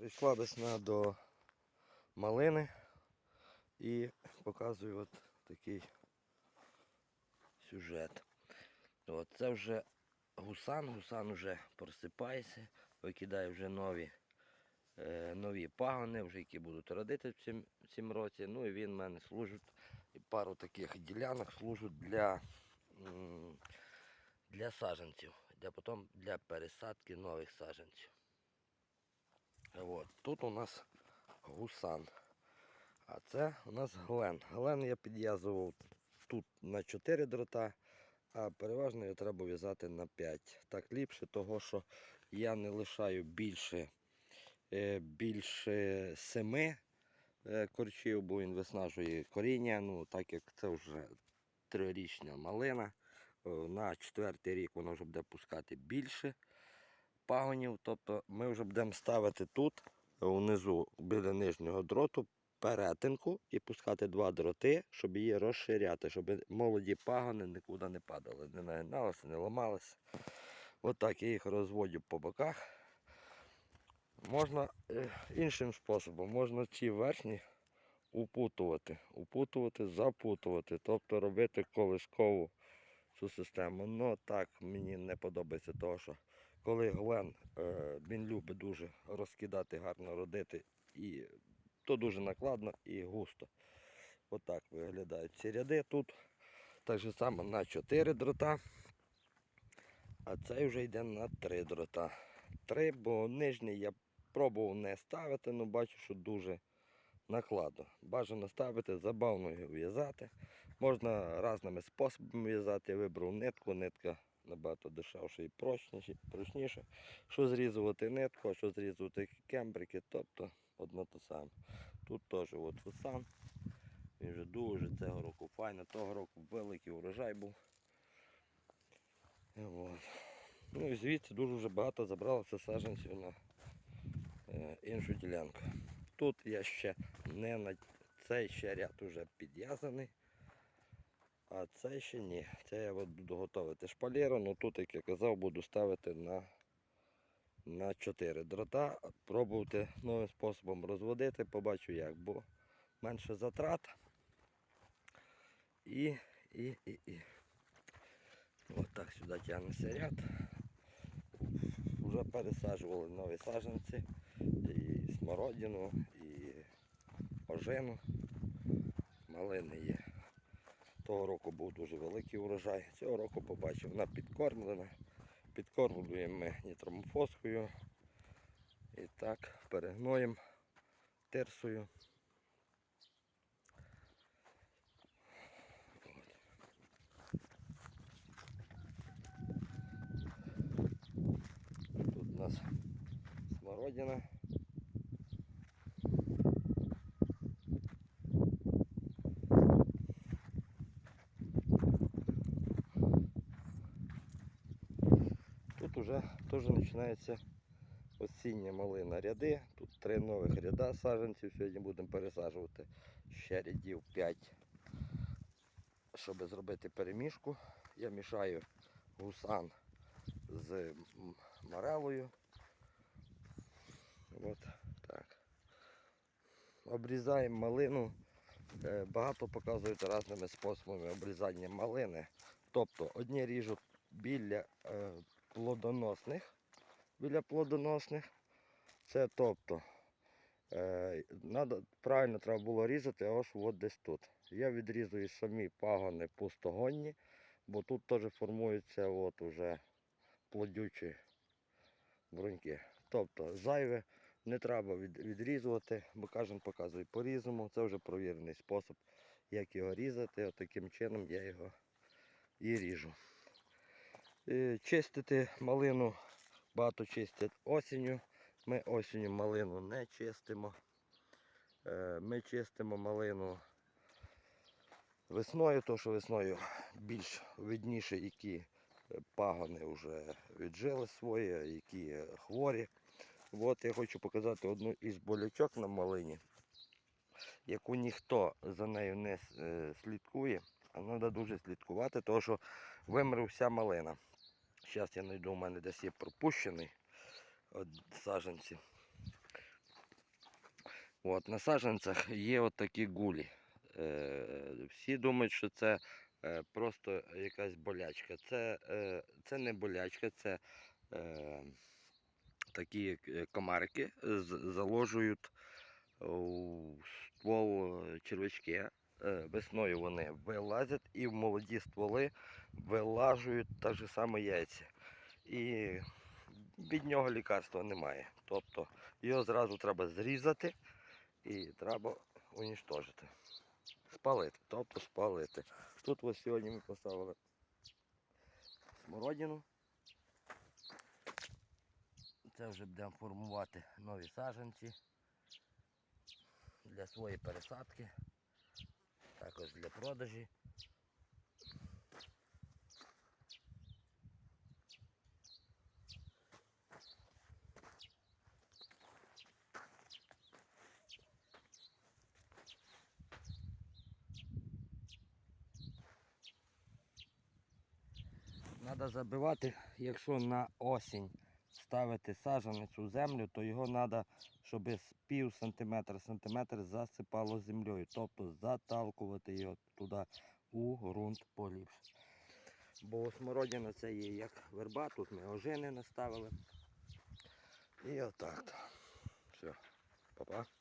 Прийшла весна до малини і показую от такий сюжет. От це вже гусан, гусан вже просипається, викидає вже нові, е, нові пагони, вже які будуть родити в цім, в цім році. Ну і він в мене служить, і пару таких ділянок служить для, для саджанців, для потім для пересадки нових саджанців. От. Тут у нас гусан. А це у нас глен. Глен я підв'язував тут на 4 дрота, а переважно його треба в'язати на 5. Так ліпше, того що я не лишаю більше, е, більше 7 корчів, бо він виснажує коріння. Ну, так як це вже трирічна малина. На четвертий рік воно вже буде пускати більше пагонів. Тобто ми вже будемо ставити тут, внизу біля нижнього дроту, перетинку і пускати два дроти, щоб її розширяти, щоб молоді пагони нікуди не падали, не нагиналися, не ламалися. Отак я їх розводю по боках. Можна е, іншим способом, можна ці верхні упутувати, упутувати, запутувати, тобто робити колискову цю систему. Ну так мені не подобається, того що коли Глен е, він любить дуже розкидати, гарно родити, і то дуже накладно і густо. Отак виглядають ці ряди тут. Так же само на 4 дрота. А цей вже йде на 3 дрота. 3, бо нижній я пробував не ставити, але бачу, що дуже накладно. Бажано ставити, забавно його в'язати. Можна різними способами в'язати. Я вибрав нитку, нитка набагато дешевше і прочніше. Що зрізувати нитку, а що зрізувати кембрики, тобто одно те саме. Тут теж от фусан. Він вже дуже цього року файно, того року великий урожай був. І От. Ну і звідси дуже вже багато забралося саджанців на е, іншу ділянку. Тут я ще не на цей ще ряд уже підв'язаний. А це ще ні. Це я буду готувати шпалеру, ну тут, як я казав, буду ставити на, на 4 дрота, пробувати новим способом розводити, побачу як, бо менше затрат. І, і, і, і. От так сюди тягнеться ряд. Вже пересаджували нові саджанці, і смородину, і ожину. Малини є. Того року був дуже великий урожай. Цього року побачив, вона підкормлена. Підкормлюємо ми нітромофоскою. І так перегноєм, терсою. Тут у нас смородина. Уже теж починається осіння малина ряди. Тут три нових ряда саджанців. Сьогодні будемо пересаджувати ще рядів 5, щоб зробити перемішку. Я мішаю гусан з морелою. От так. Обрізаємо малину. Е, Багато показують різними способами обрізання малини. Тобто одні ріжуть біля е, плодоносних. Біля плодоносних. Це тобто е, надо, правильно треба було різати аж от десь тут. Я відрізую самі пагони пустогонні, бо тут теж формуються от уже плодючі бруньки. Тобто зайве не треба від, відрізувати, бо кожен показує по-різному. Це вже провірений спосіб, як його різати. От таким чином я його і ріжу. Е, Чистити малину багато чистять осінню. Ми осінню малину не чистимо. Е, Ми чистимо малину весною, тому що весною більш видніше, які пагони вже віджили свої, які хворі. От я хочу показати одну із болячок на малині, яку ніхто за нею не е, слідкує, а треба дуже слідкувати, тому що вимре вся малина. Зараз я знайду, у мене десь є пропущений от саджанці. От, на саджанцях є от гулі. Е, всі думають, що це е, просто якась болячка. Це, е, це не болячка, це е, такі е, комарики заложують у ствол е, червячки. Е, Весною вони вилазять і в молоді стволи вилажують так же само яйця. І від нього лікарства немає. Тобто його зразу треба зрізати і треба уніштожити. Спалити, тобто спалити. Тут ось сьогодні ми поставили смородину. Це вже будемо формувати нові саджанці для своєї пересадки, також для продажі. Треба забивати, якщо на осінь ставити саджанець у землю, то його треба, щоб з пів сантиметра сантиметр засипало землею. Тобто заталкувати його туди у ґрунт поліпше. Бо смородина це є як верба, тут ми ожини наставили. І отак. Все, па-па.